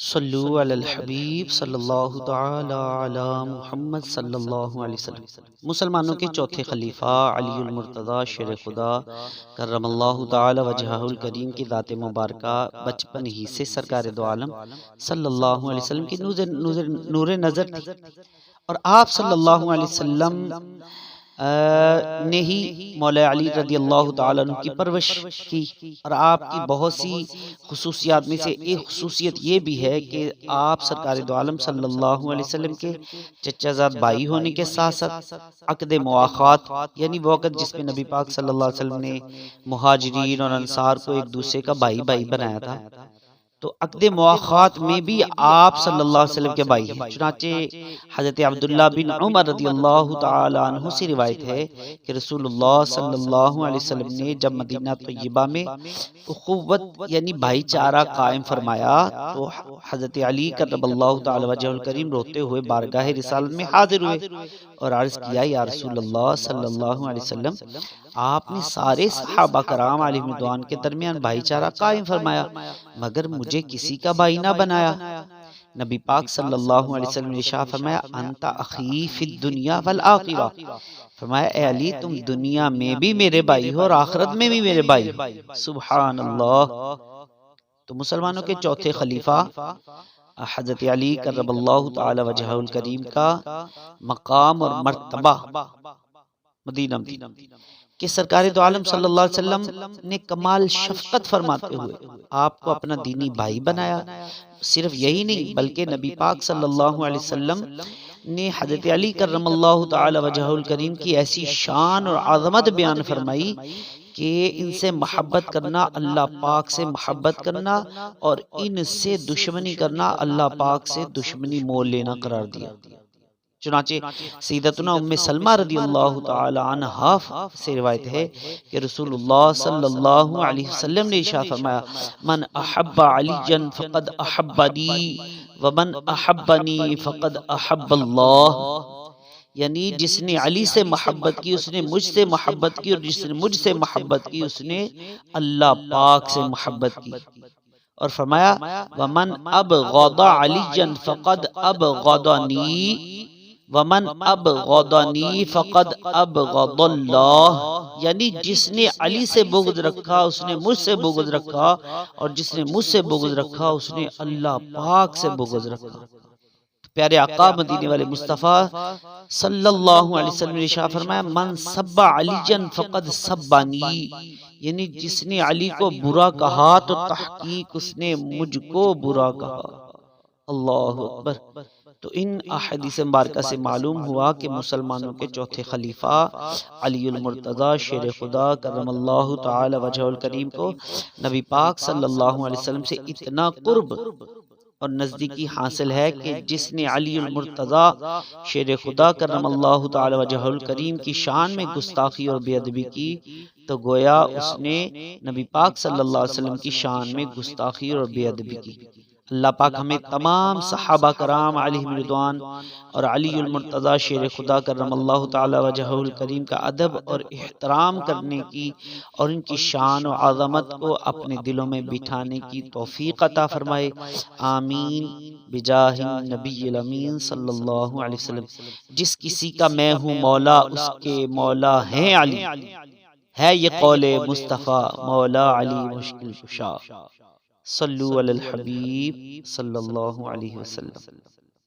صلو علی الحبیب صلی اللہ تعالی علی محمد صلی اللہ علیہ وسلم. مسلمانوں کے چوتھے خلیفہ علی المرتضی شیر خدا کرم اللہ تعالی وجہہ الکریم کی ذات مبارکہ بچپن ہی سے سرکار دو عالم صلی اللہ علیہ وسلم کی نور نظر تھی اور آپ صلی اللہ علیہ وسلم نے ہی مولا علی رضی اللہ تعالیٰ عنہ کی پرورش کی۔ اور آپ کی بہت سی خصوصیات میں سے ایک خصوصیت یہ بھی ہے کہ آپ سرکار دو عالم صلی اللہ علیہ وسلم کے چچا زاد بھائی ہونے کے ساتھ ساتھ عقد مواخات یعنی وہ وقت جس میں نبی پاک صلی اللہ علیہ وسلم نے مہاجرین اور انصار کو ایک دوسرے کا بھائی بھائی بنایا تھا۔ تو عقد مواخات میں بھی آپ صلی اللہ علیہ وسلم کے بھائی ہیں۔ چنانچہ حضرت عبداللہ بن عمر رضی اللہ تعالی عنہ سے روایت ہے کہ رسول اللہ صلی اللہ علیہ وسلم نے جب مدینہ طیبہ میں اخوت یعنی بھائی چارہ قائم فرمایا تو حضرت علی کرب اللہ تعالی وجہ الکریم روتے ہوئے بارگاہ رسالت میں حاضر ہوئے۔ اور عرض کیا، یا رسول اللہ صلی اللہ علیہ وسلم، آپ نے سارے صحابہ کرام علیہ مدوان کے درمیان بھائی چارہ قائم فرمایا، مگر مجھے کسی کا بھائی نہ بنایا. نبی پاک صلی اللہ علیہ وسلم نے شاہ فرمایا انتا اخی فی الدنیا والآخرہ. فرمایا، اے علی، تم دنیا میں بھی میرے بھائی ہو اور آخرت میں بھی میرے بھائی سبحان اللہ. تو مسلمانوں کے چوتھے خلیفہ حضرت علی کرب اللہ تعالی وجہ الکریم کا مقام اور مرتبہ مدینہ مدینہ کہ سرکار دو عالم صلی اللہ علیہ وسلم نے کمال شفقت فرماتے ہوئے آپ کو اپنا دینی بھائی بنایا صرف یہی نہیں بلکہ نبی پاک صلی اللہ علیہ وسلم نے حضرت علی کرم اللہ تعالی وجہ الکریم کی ایسی شان اور عظمت بیان فرمائی کہ ان سے محبت کرنا اللہ پاک سے محبت کرنا اور ان سے دشمنی کرنا اللہ پاک سے دشمنی مول لینا قرار دیا۔ چنانچہ سیدتنا ام سلمہ رضی اللہ تعالی عنہ سے روایت ہے کہ رسول اللہ صلی اللہ علیہ وسلم نے اشاہ فرمایا، من احب علی فقد احبنی، ومن احبنی فقد احب اللہ یعنی جس نے علی سے محبت کی اس نے مجھ سے محبت کی اور جس نے مجھ سے محبت کی اس نے اللہ پاک سے محبت کی۔ اور فرمایا ومن اب غوضا علی فقد اب غوضانی ومن اب غدنی فقد اب غد اللہ یعنی جس نے علی سے بغض رکھا اس نے مجھ سے بغض رکھا اور جس نے مجھ سے بغض رکھا اس نے اللہ پاک سے بغض رکھا۔ پیارے آقا مدینے والے مصطفیٰ صلی اللہ علیہ وسلم نے شاہ فرمایا، من سب علی جن فقد سبانی. یعنی جس نے علی کو برا کہا تو تحقیق اس نے مجھ کو برا کہا۔ اللہ اکبر۔ تو ان احادیث مبارکہ سے معلوم ہوا کہ مسلمانوں کے چوتھے خلیفہ علی المرتضی شیر خدا کرم اللہ تعالی وجہ الکریم کو نبی پاک صلی اللہ علیہ وسلم سے اتنا قرب اور نزدیکی حاصل ہے کہ جس نے علی المرتضی شیر خدا کرم اللہ تعالی وجہ الکریم کی شان میں گستاخی اور بے ادبی کی تو گویا اس نے نبی پاک صلی اللہ علیہ وسلم کی شان میں گستاخی اور بے ادبی کی۔ اللہ پاک ہمیں تمام صحابہ کرام علیہ مردوان اور علی المرتضی شیر خدا کرم اللہ تعالی وجہ الکریم کا ادب اور احترام کرنے کی اور ان کی شان و عظمت کو اپنے دلوں میں بٹھانے کی توفیق عطا فرمائے۔ آمین۔ بجاہ نبی الامین صلی اللہ علیہ وسلم۔ جس کسی کا میں ہوں مولا، اس کے مولا ہیں علی۔ ہے یہ قول مصطفیٰ، مولا علی مشکل کشا۔ صلوا على الحبيب صلى الله عليه وسلم.